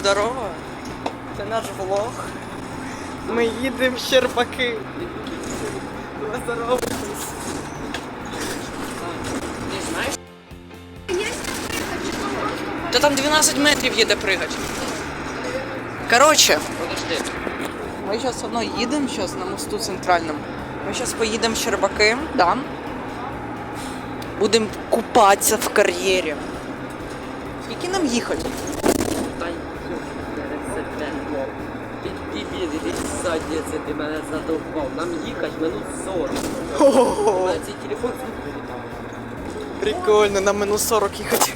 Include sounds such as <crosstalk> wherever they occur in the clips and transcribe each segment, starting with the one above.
здорово! Це наш влог. Ми їдемо в Щербаки. Не знаєш? Та там 12 метрів є де пригати. Коротше, Подожди. ми зараз одно їдемо зараз на мосту центральному. Ми зараз поїдемо в Щербаки, да? Будемо купатися в кар'єрі. Скільки нам їхати? Та й це тебе. Ти дебіл, це ти мене задовбав. Нам їхать минут 40. У мене цей телефон. Прикольно, на минус 40 їхати.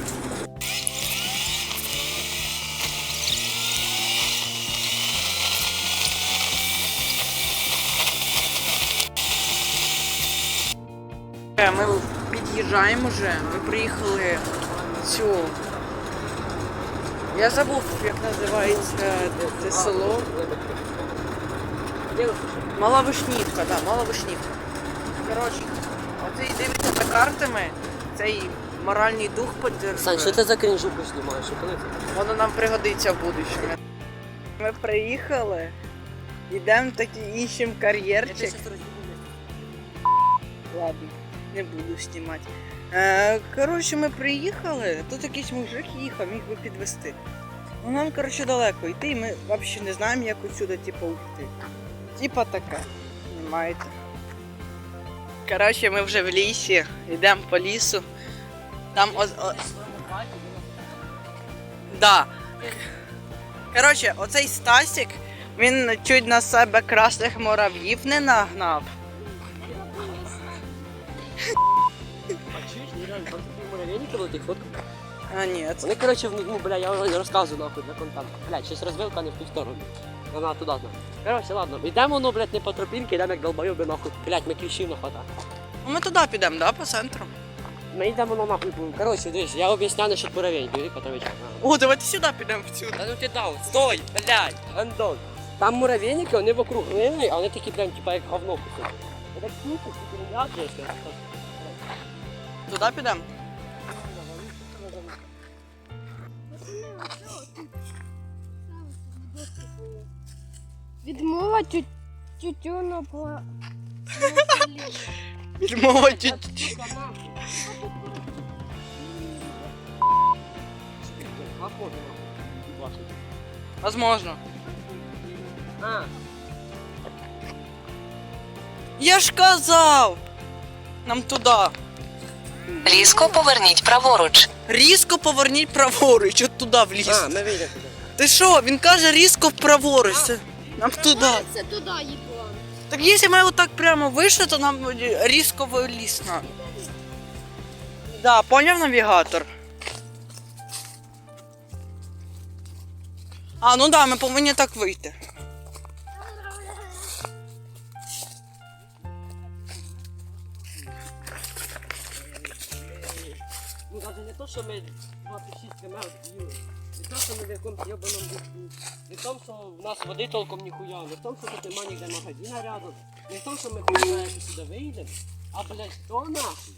Е, Ми під'їжджаємо вже. Ми приїхали в цю. Я забув, як називається це село. Мала Вишнівка, так, да, Мала Вишнівка. Коротше, оцей дивиться за картами, цей моральний дух Сань, що ти за крінжуку знімаєш? Воно нам пригодиться в будущому. Ми приїхали, йдемо такі іщемо кар'єрчик. Ладно, не буду знімати. Е, коротше, ми приїхали, тут якийсь мужик їхав, міг би підвести. Ну нам, коротше, далеко йти, і ми взагалі не знаємо, як отсюди, типу, йти. Типа таке, знімаєте. Коротше, ми вже в лісі, йдемо по лісу. Там о, о... Да. Коротше, оцей Стасік, він чуть на себе красних мурав'їв не нагнав. А ні, Вони, коротше, ну, бля, я розказую нахуй на контакт. Блядь, щось розвилка не в ту сторону. Вона туди знає. Коротше, ладно, йдемо, ну, блядь, не по тропінки, йдемо як долбойоби нахуй. Блядь, ми ключів не хватає. Ну, ми туди підемо, да, по центру. Ми йдемо на нахуй. Коротше, дивись, я об'ясняю насчет муравейників, Віка Петровича. О, давайте сюди підемо в цю. Та ну ти дав, стой, блядь, Антон. Там муравейники, вони вокруг глини, а вони такі прям, типа, як говно кусок. Я так слухаю, якщо я так. Туди підемо. Відмова тю... тютюну по... <laughs> Відмова? Башня. Возможно. А, Я ж казав! Нам туди. Різко поверніть праворуч. Різко поверніть праворуч, от туди в ліс. а, вийдемо туди. Ти що? Він каже різко праворуч. Це- Нам туди. Це туди. Так якщо ми отак прямо вийшли, то нам різко в ліс надо. Да, поняв навігатор? А, ну да, ми повинні так вийти. Ну, даже не то, що ми 26 км їли. Не то, що ми в якомусь єбаному лісу. Не в тому, що в нас води толком ніхуя. Не в тому, що тут нема ніде магазина рядом. Не в тому, що ми хуя сюди вийдемо. А, блядь, то нахуй.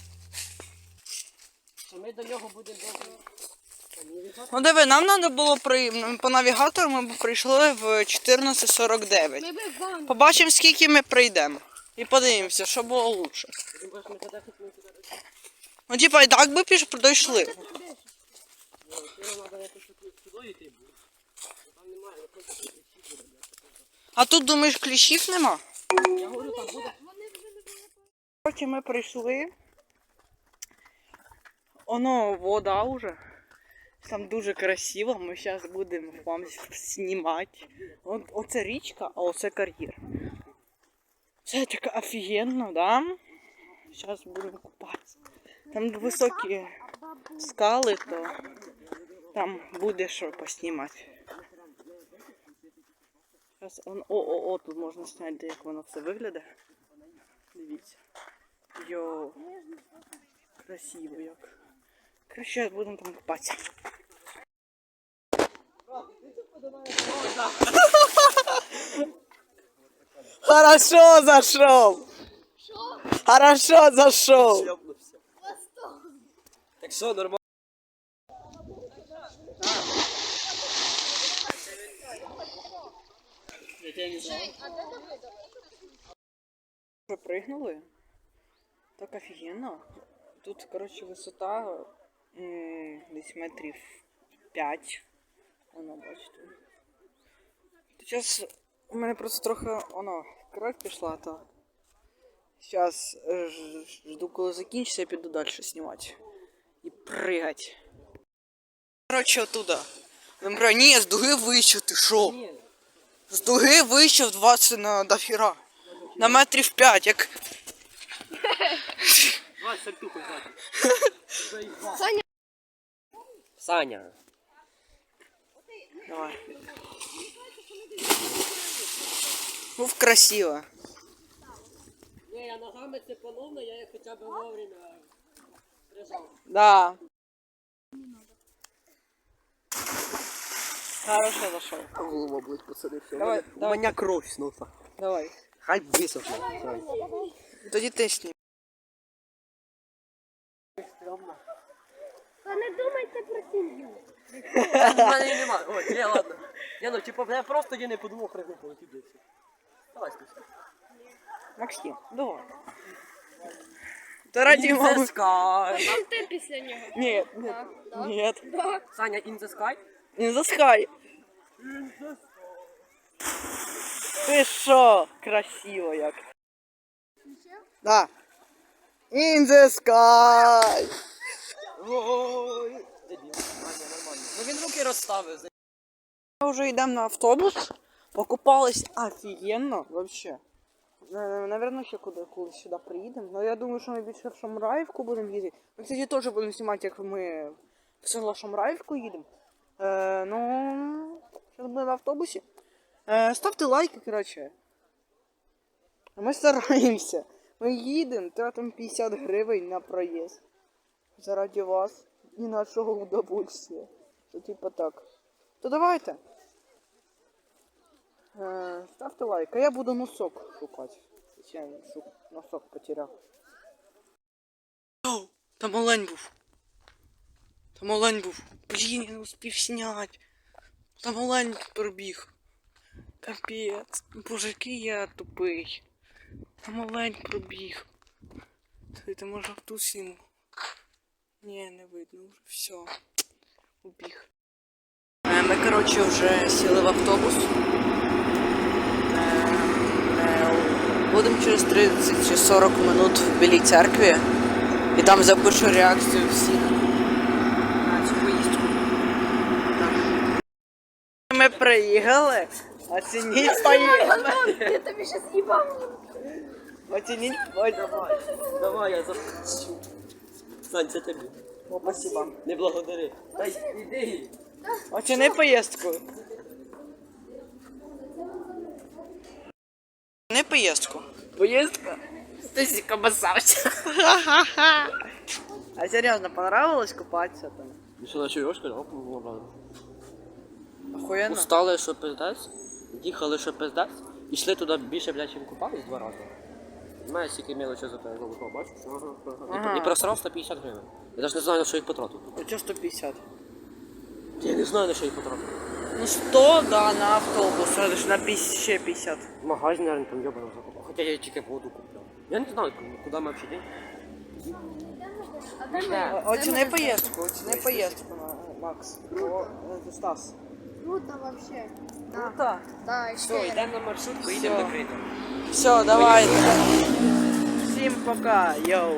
Що ми до нього будемо довго... Ну диви, нам треба було при... по навігатору ми б прийшли в 14.49. Ми би ван. Побачимо, скільки ми прийдемо. І подивимося, що було лучше. Ти будеш ми хоч ми туди дійшли. Ну, типа, і так би піш блядь. А тут думаєш, кліщів нема? Я говорю, там буде Короче, ми прийшли. Оно вода уже. Там дуже красиво. Ми зараз будемо вам знімати. Оце річка, а оце кар'єр. Це так офігенно, да? Зараз будемо купатися. Там високі скали, то там буде що поснімати. Зараз он, о, о, о, тут можна зняти, як воно все виглядає. Дивіться. Йоу. Красиво як. Краще будемо там купатися. <laughs> Хорошо зашел. Хорошо зашел. Так що, нормально? пригнули. Так офігенно. Тут, коротше, висота десь метрів 5. Воно, бачите. Зараз у мене просто трохи воно, кров пішла, то. Зараз жду, коли закінчиться, я піду далі знімати. І пригать. Коротше, оттуда. Думаю, ні, з дуги вище, ти шо? З дуги вище в 20 на дофіга. На метрів 5, як давай сальтуху взяти. Саня. Саня. Давай. Уф, красиво. Ні, я ногами цепанув, но я їх хоча б вовремя. Да. Хорошо зашел. Голова болить, пацани, все. Давай, У давай. мене кров з носа. Давай. Хай висохне. Тоді ти сніми. Та не думайте про сім'ю. У мене її нема. Ой, ні, ладно. Ні, ну, типу, я просто я не подумав, пригну полетів десь. Давай. Максим, давай. Та раді мами. Sky. Там ти після нього. Ні, Да, да. ні. Да. Саня, in the sky? Не заскай. Ти що? Красиво як. Да. In the sky. Ой. Ну він руки розставив. Ми вже йдемо на автобус. Покупались офігенно вообще. Е, Наверно, ще куди коли сюди приїдемо. Ну я думаю, що ми більше в Шамраївку будемо їздити. Ми, кстати, теж будемо знімати, як ми в село Шамраївку їдемо. Е, ну, зараз будемо в автобусі. Е, ставте лайки, коротше. Ми стараємося. Ми їдемо, тратимо 50 гривень на проїзд. Заради вас і нашого удовольствия. Що типа так. То давайте. Е, ставте лайк, а я буду носок шукати. Звичайно, носок потеряв. О, там олень був. Там олень був. Блін, я не успів зняти. Там олень пробіг. Капець. Боже, який я тупий. Там олень пробіг. Ти може в ту сіму. Ні, не видно вже. Все. Убіг. Е, Ми, коротше, вже сіли в автобус. Е, е, Будемо через 30 чи 40 минут в Білій церкві. І там запишу реакцію всіх на цю поїздку. Ми приїхали. Оцініть поїхали. Я тобі ще з'їбав. Оцініть. Ой, Давай, давай, я запущу. Сань, це тобі. О, спасибо. Не благодари. Дай, іди. Оціни поїздку. Не поїздку. Поїздка? Стасик обоссався. А серйозно, понравилось купатися там? Ну що, на чайошка, да? Ну, ладно. Охуєнно. Устали, що пиздець, їхали, що пиздець, ішли туди більше, блядь, чим купались два рази. Знаєш, скільки мелочі за те бачиш? Ага, ага. Ага. І, і просрав 150 гривень. Я навіть не знаю, на що їх потратив. Хоча 150. Я не знаю, на що їх потратив. Ну 100, да, на автобус, а ж на 50, ще 50. Магазин, наверное, там йобаного закупав. Хоча я тільки воду купляв. Я не знаю, куди ми взагалі йдемо. А де ми? О- Оціни поїздку, оціни поїздку, Макс. О, Стас. Круто вообще. Да. Круто. Да, і ще. йдемо на маршрут, поїдемо Всё. до Крита. Все, давай. Всім пока, йоу.